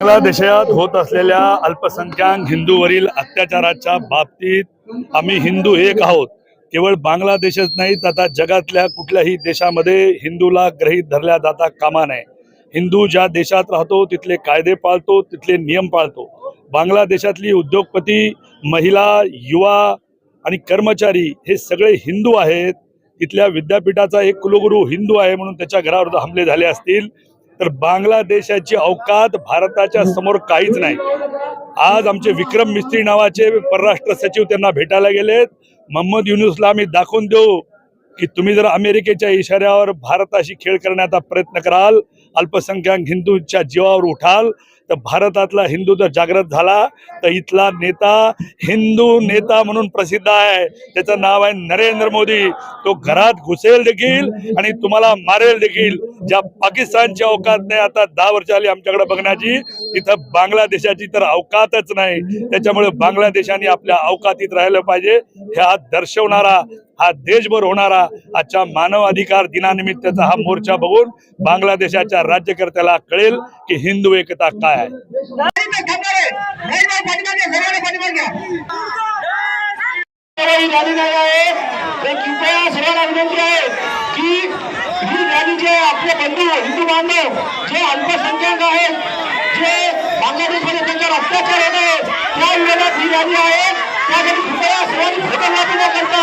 बांगलादेशात होत असलेल्या अल्पसंख्याक हिंदूवरील अत्याचाराच्या बाबतीत आम्ही हिंदू एक आहोत. केवळ बांगलादेशच नाही आता जगातल्या कुठल्याही देशामध्ये हिंदूला ग्रहित धरल्या जाता कामा नये. हिंदू ज्या देशात राहतो तिथले कायदे पाळतो तिथले नियम पाळतो. बांगलादेशातली उद्योगपती महिला युवा आणि कर्मचारी हे सगळे हिंदू आहेत. तिथल्या विद्यापीठाचा एक कुलगुरू हिंदू आहे म्हणून त्याच्या घरावर हमले झाले असतील तर बांगलादेशाची अवकात भारताच्या समोर काहीच नाही. आज आमचे विक्रम मिस्त्री नावाचे परराष्ट्र सचिव त्यांना भेटायला गेलेत. मोहम्मद युनुसला आम्ही दाखवून देऊ की तुम्ही जर अमेरिकेच्या इशाऱ्यावर भारताशी खेळ करण्याचा प्रयत्न कराल अल्पसंख्याक हिंदूंच्या जीवावर उठाल तर भारतातला हिंदू जर जागृत झाला तर इथला नेता हिंदू नेता म्हणून प्रसिद्ध आहे. त्याचं नाव आहे नरेंद्र मोदी. तो घरात घुसेल देखील आणि तुम्हाला मारेल देखील. ज्या पाकिस्तानच्या अवकात नाही आता दहा वर्ष आली आमच्याकडे बघण्याची. तिथं बांगलादेशाची तर अवकातच नाही. त्याच्यामुळे बांगलादेशाने आपल्या अवकातीत राहिलं पाहिजे. हे हा दर्शवणारा हा देशभर होणारा आजच्या मानव अधिकार दिनानिमित्तचा हा मोर्चा बघून बांगलादेशाच्या राज्यकर्त्याला कळेल की हिंदू एकता काय. आहे. सर्वांना विनंती आहे की ही रॅली जे आपले बंधू हिंदू बांधव जे अल्पसंख्याक आहेत जे बांगलादेशमध्ये त्यांच्यावर अत्याचार होत आहे त्या विरोधात ही रॅली आहे त्यासाठी कृपया सर्वांनी फोटोग्राफी न करता